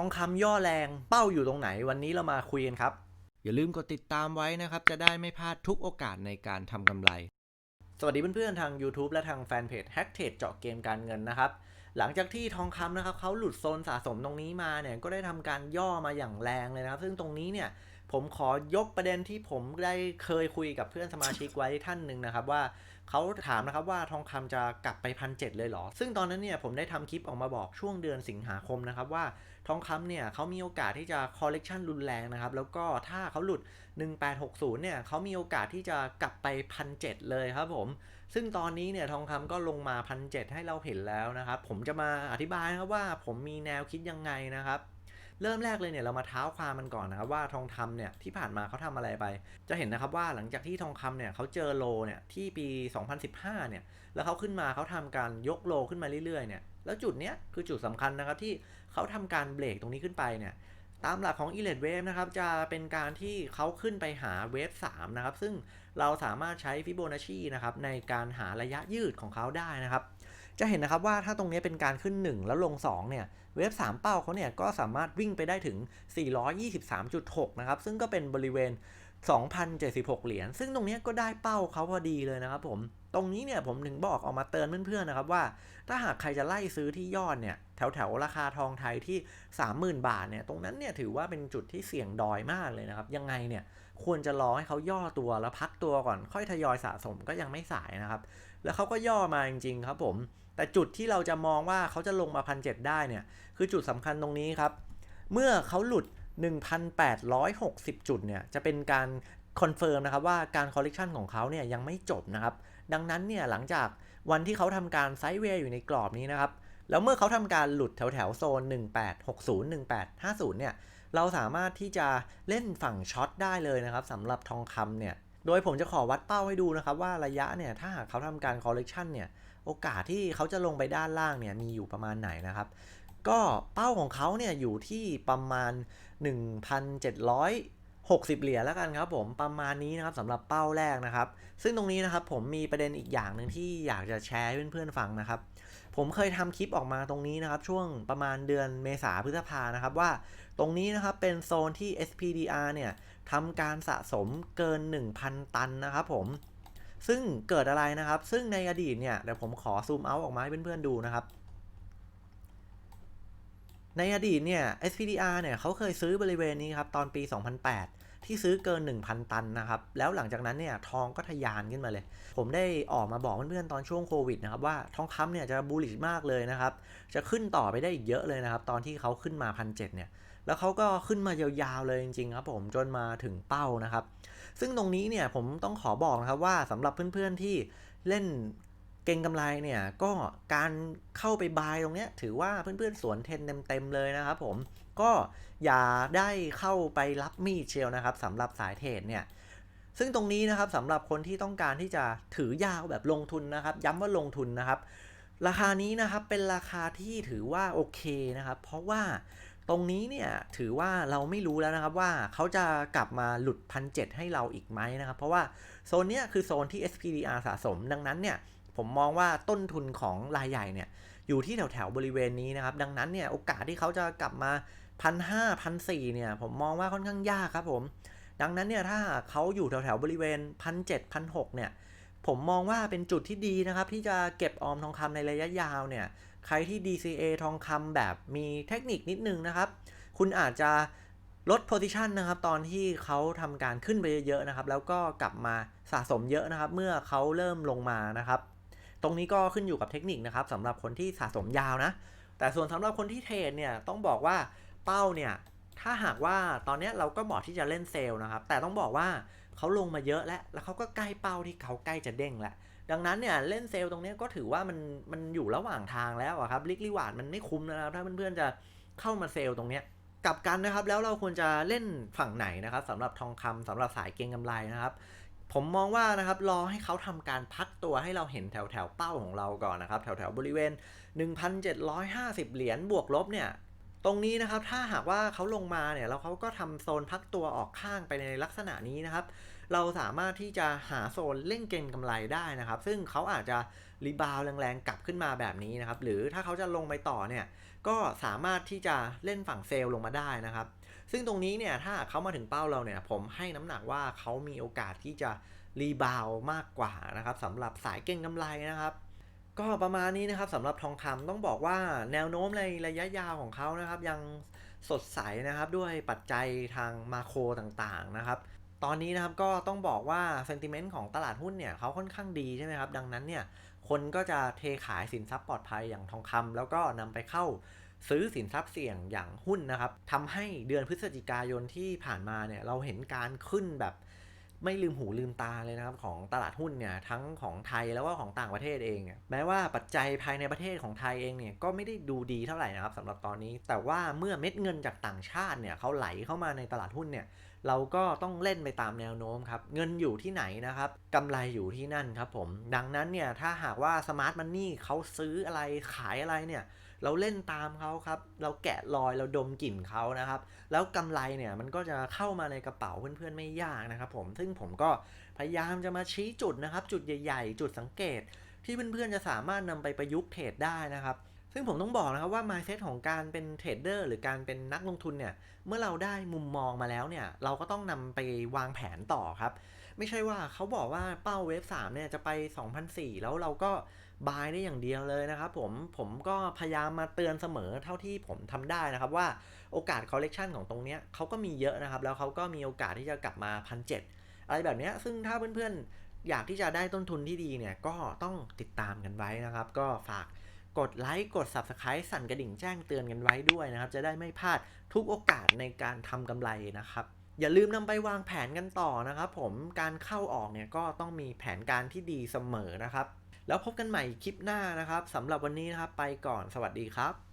ทองคำย่อแรงเป้าอยู่ตรงไหนวันนี้เรามาคุยกันครับ อย่าลืมกดติดตามไว้นะครับ จะได้ไม่พลาดทุกโอกาสในการทำกำไร สวัสดีเพื่อนๆทาง YouTube และทางแฟนเพจ Hack t r a d e เจาะเกมการเงินนะครับ หลังจากที่ทองคำนะครับเขาหลุดโซนสะสมตรงนี้มาเนี่ยก็ได้ทำการย่อมาอย่างแรงเลยนะครับ ซึ่งตรงนี้เนี่ย ผมขอยกประเด็นที่ผมได้เคยคุยกับเพื่อนสมาชิกไว้ท่านหนึ่งนะครับว่าเขาถามนะครับว่าทองคำจะกลับไปพันเเลยเหรอ ซึ่งตอนนั้นเนี่ยผมได้ทำคลิปออกมาบอกช่วงเดือนสิงหาคมนะครับว่าทองคำเนี่ยเขามีโอกาสที่จะคอลเลกชันรุนแรงนะครับ แล้วก็ถ้าเขาหลุด 1860 เนี่ยเขามีโอกาสที่จะกลับไปพันเเลยครับผม ซึ่งตอนนี้เนี่ยทองคำก็ลงมาพันเให้เราเห็นแล้วนะครับ ผมจะมาอธิบายนะครับว่าผมมีแนวคิดยังไงนะครับ เริ่มแรกเลยเนี่ยเรามาเท้าความมันก่อนนะครับว่าทองคำเนี่ยที่ผ่านมาเขาทำอะไรไป จะเห็นนะครับว่าหลังจากที่ทองคำเนี่ยเขาเจอโลเนี่ยที่ปี 2015 เนี่ยแล้วเขาขึ้นมาเขาทำการยกโลขึ้นมาเรื่อยๆเนี่ยแล้วจุดเนี้ยคือจุดสำคัญนะครับที่เขาทำการเบรกตรงนี้ขึ้นไปเนี่ยตามหลักของ e l e t Wave นะครับ จะเป็นการที่เขาขึ้นไปหาเวฟ3นะครับ ซึ่งเราสามารถใช้ฟิโบนัชชีนะครับในการหาระยะยืดของเขาได้นะครับ จะเห็นนะครับว่าถ้าตรงนี้เป็นการขึ้น 1 แล้วลง 2 เนี่ย เวฟ 3 เป้าเขาเนี่ยก็สามารถวิ่งไปได้ถึง 423.6 นะครับ ซึ่งก็เป็นบริเวณ 2,076 เหรียญ ซึ่งตรงนี้ก็ได้เป้าเขาพอดีเลยนะครับผม ตรงนี้เนี่ยผมถึงบอกออกมาเตือนเพื่อนๆนะครับว่า ถ้าหากใครจะไล่ซื้อที่ยอดเนี่ยแถวๆราคาทองไทยที่ 30,000 บาทเนี่ย ตรงนั้นเนี่ยถือว่าเป็นจุดที่เสี่ยงดอยมากเลยนะครับ ยังไงเนี่ยควรจะรอให้เขาย่อตัวแล้วพักตัวก่อน ค่อยทยอยสะสมก็ยังไม่สายนะครับ แล้วเขาก็ย่อมาจริงๆครับผม แต่จุดที่เราจะมองว่าเขาจะลงมาพันเได้เนี่ย คือจุดสำคัญตรงนี้ครับ เมื่อเขาหลุด 1,860 จุดเนี่ย จะเป็นการคอนเฟิร์มนะครับว่าการคอลเลกชันของเขาเนี่ยยังไม่จบนะครับ ดังนั้นเนี่ยหลังจากวันที่เขาทำการไซด์เวย์อยู่ในกรอบนี้นะครับ แล้วเมื่อเขาทำการหลุดแถวแถวโซน 1860 1850 เนี่ย เราสามารถที่จะเล่นฝั่งช็อตได้เลยนะครับสำหรับทองคำเนี่ย โดยผมจะขอวัดเป้าให้ดูนะครับว่าระยะเนี่ยถ้าหากเขาทำการคอลเลกชันเนี่ย โอกาสที่เขาจะลงไปด้านล่างเนี่ยมีอยู่ประมาณไหนนะครับ ก็เป้าของเขาเนี่ยอยู่ที่ประมาณ 1,760 เหรียญแล้วกันครับผมประมาณนี้นะครับสำหรับเป้าแรกนะครับ ซึ่งตรงนี้นะครับผมมีประเด็นอีกอย่างหนึ่งที่อยากจะแชร์ให้เพื่อนๆฟังนะครับ ผมเคยทำคลิปออกมาตรงนี้นะครับ ช่วงประมาณเดือนเมษาพฤษภานะครับว่าตรงนี้นะครับเป็นโซนที่ SPDR เนี่ยทำการสะสมเกิน 1,000 ตันนะครับผม ซึ่งเกิดอะไรนะครับ ซึ่งในอดีตเนี่ยเดี๋ยวผมขอซูมเอาออกมาให้เพื่อนๆดูนะครับ ในอดีตเนี่ย SPDR เนี่ยเขาเคยซื้อบริเวณนี้ครับตอนปี 2008 ที่ซื้อเกิน 1,000 ตันนะครับ แล้วหลังจากนั้นเนี่ยทองก็ทะยานขึ้นมาเลย ผมได้ออกมาบอกเพื่อนๆตอนช่วงโควิดนะครับว่าทองคำเนี่ยจะบูลลิชมากเลยนะครับ จะขึ้นต่อไปได้อีกเยอะเลยนะครับ ตอนที่เขาขึ้นมาพันเเนี่ย แล้วเขาก็ขึ้นมายาวๆเลยจริงๆครับผมจนมาถึงเป้านะครับ ซึ่งตรงนี้เนี่ยผมต้องขอบอกนะครับว่าสำหรับเพื่อนๆที่เล่นเก่งกำไรเนี่ยก็การเข้าไปบายตรงเนี้ยถือว่าเพื่อนๆสวนเทนเต็มๆเลยนะครับผมก็อย่าได้เข้าไปรับมีดเชียวนะครับสำหรับสายเทรดเนี่ยซึ่งตรงนี้นะครับสำหรับคนที่ต้องการที่จะถือยาวแบบลงทุนนะครับ ย้ำว่าลงทุนนะครับ ราคานี้นะครับเป็นราคาที่ถือว่าโอเคนะครับ เพราะว่าตรงนี้เนี่ยถือว่าเราไม่รู้แล้วนะครับว่าเขาจะกลับมาหลุดพันเให้เราอีกไหมนะครับ เพราะว่าโซนเนี้ยคือโซนที่ SPDR สะสมดังนั้นเนี่ยผมมองว่าต้นทุนของรายใหญ่เนี่ยอยู่ที่แถวแถวบริเวณนี้นะครับ ดังนั้นเนี่ยโอกาสที่เขาจะกลับมาพันห้าพันสี่เนี่ยผมมองว่าค่อนข้างยากครับผม ดังนั้นเนี่ยถ้าเขาอยู่แถวแถวบริเวณพันเจ็ดพันหกเนี่ย ผมมองว่าเป็นจุดที่ดีนะครับ ที่จะเก็บออมทองคำในระยะยาวเนี่ยใครที่ DCA ทองคำแบบมีเทคนิคนิดนึงนะครับ คุณอาจจะลด position นะครับ ตอนที่เขาทำการขึ้นไปเยอะๆนะครับ แล้วก็กลับมาสะสมเยอะนะครับ เมื่อเขาเริ่มลงมานะครับ ตรงนี้ก็ขึ้นอยู่กับเทคนิคนะครับสำหรับคนที่สะสมยาวนะ แต่ส่วนสำหรับคนที่เทรดเนี่ยต้องบอกว่าเป้าเนี่ยถ้าหากว่าตอนนี้เราก็เหมาะที่จะเล่นเซลล์นะครับ แต่ต้องบอกว่า เขาลงมาเยอะแล้ว แล้วเขาก็ใกล้เป้าที่เขาใกล้จะเด้งแล้วดังนั้นเนี่ยเล่นเซลล์ตรงนี้ก็ถือว่ามันมันอยู่ระหว่างทางแล้วครับลิกลิวาดมันไม่คุ้มนะครับถ้าเพื่อนๆจะเข้ามาเซลล์ตรงนี้กลับกันนะครับแล้วเราควรจะเล่นฝั่งไหนนะครับสำหรับทองคำสำหรับสายเก็งกำไรนะครับ ผมมองว่านะครับรอให้เขาทำการพักตัวให้เราเห็นแถวแถวเป้าของเราก่อนนะครับ แถวแถวบริเวณ 1,750 เหรียญบวกลบเนี่ย ตรงนี้นะครับถ้าหากว่าเขาลงมาเนี่ยแล้วเขาก็ทำโซนพักตัวออกข้างไปในลักษณะนี้นะครับ เราสามารถที่จะหาโซนเล่นเก็งกำไรได้นะครับ ซึ่งเขาอาจจะรีบาวแรงๆกลับขึ้นมาแบบนี้นะครับ หรือถ้าเขาจะลงไปต่อเนี่ยก็สามารถที่จะเล่นฝั่งเซลล์ลงมาได้นะครับ ซึ่งตรงนี้เนี่ยถ้าเขามาถึงเป้าเราเนี่ย ผมให้น้ำหนักว่าเขามีโอกาสที่จะรีบาวมากกว่านะครับสำหรับสายเก่งกำไรนะครับ ก็ประมาณนี้นะครับสำหรับทองคำต้องบอกว่าแนวโน้มในระยะยาวของเขานะครับ ยังสดใสนะครับด้วยปัจจัยทางมาโครต่างๆนะครับ ตอนนี้นะครับก็ต้องบอกว่าเซนติเมนต์ของตลาดหุ้นเนี่ยเขาค่อนข้างดีใช่ไหมครับ ดังนั้นเนี่ยคนก็จะเทขายสินทรัพย์ปลอดภัยอย่างทองคำแล้วก็นำไปเข้าซื้อสินทรัพย์เสี่ยงอย่างหุ้นนะครับทำให้เดือนพฤศจิกายนที่ผ่านมาเนี่ยเราเห็นการขึ้นแบบ ไม่ลืมหูลืมตาเลยนะครับของตลาดหุ้นเนี่ยทั้งของไทยแล้วก็ของต่างประเทศเอง แม้ว่าปัจจัยภายในประเทศของไทยเองเนี่ยก็ไม่ได้ดูดีเท่าไหร่นะครับสำหรับตอนนี้ แต่ว่าเมื่อเม็ดเงินจากต่างชาติเนี่ยเขาไหลเข้ามาในตลาดหุ้นเนี่ยเราก็ต้องเล่นไปตามแนวโน้มครับ เงินอยู่ที่ไหนนะครับกำไรอยู่ที่นั่นครับผม ดังนั้นเนี่ยถ้าหากว่าสมาร์ทมันนี่เขาซื้ออะไรขายอะไรเนี่ย เราเล่นตามเขาครับ เราแกะรอยเราดมกลิ่นเขานะครับ แล้วกำไรเนี่ยมันก็จะเข้ามาในกระเป๋าเพื่อนๆไม่ยากนะครับผม ซึ่งผมก็พยายามจะมาชี้จุดนะครับ จุดใหญ่ๆ จุดสังเกต ที่เพื่อนๆจะสามารถนำไปประยุกต์เทรดได้นะครับซึ่งผมต้องบอกนะครับว่า mindset ของการเป็นเทรดเดอร์หรือการเป็นนักลงทุนเนี่ย เมื่อเราได้มุมมองมาแล้วเนี่ย เราก็ต้องนำไปวางแผนต่อครับ ไม่ใช่ว่าเขาบอกว่าเป้าเวฟ3เนี่ยจะไป 2,004 แล้วเราก็ บายได้อย่างเดียวเลยนะครับผมผมก็พยายามมาเตือนเสมอเท่าที่ผมทำได้นะครับว่าโอกาส collection ของตรงเนี้ยเขาก็มีเยอะนะครับ แล้วเขาก็มีโอกาสที่จะกลับมาพันเอะไรแบบเนี้ยซึ่งถ้าเพื่อนๆ อยากที่จะได้ต้นทุนที่ดีเนี่ยก็ต้องติดตามกันไว้นะครับ ก็ฝากกดไลค์กด Subscribe สั่นกระดิ่งแจ้งเตือนกันไว้ด้วยนะครับ จะได้ไม่พลาดทุกโอกาสในการทำกำไรนะครับอย่าลืมนำไปวางแผนกันต่อนะครับ ผมการเข้าออกเนี่ยก็ต้องมีแผนการที่ดีเสมอนะครับ แล้วพบกันใหม่คลิปหน้านะครับสำหรับวันนี้นะครับไปก่อนสวัสดีครับ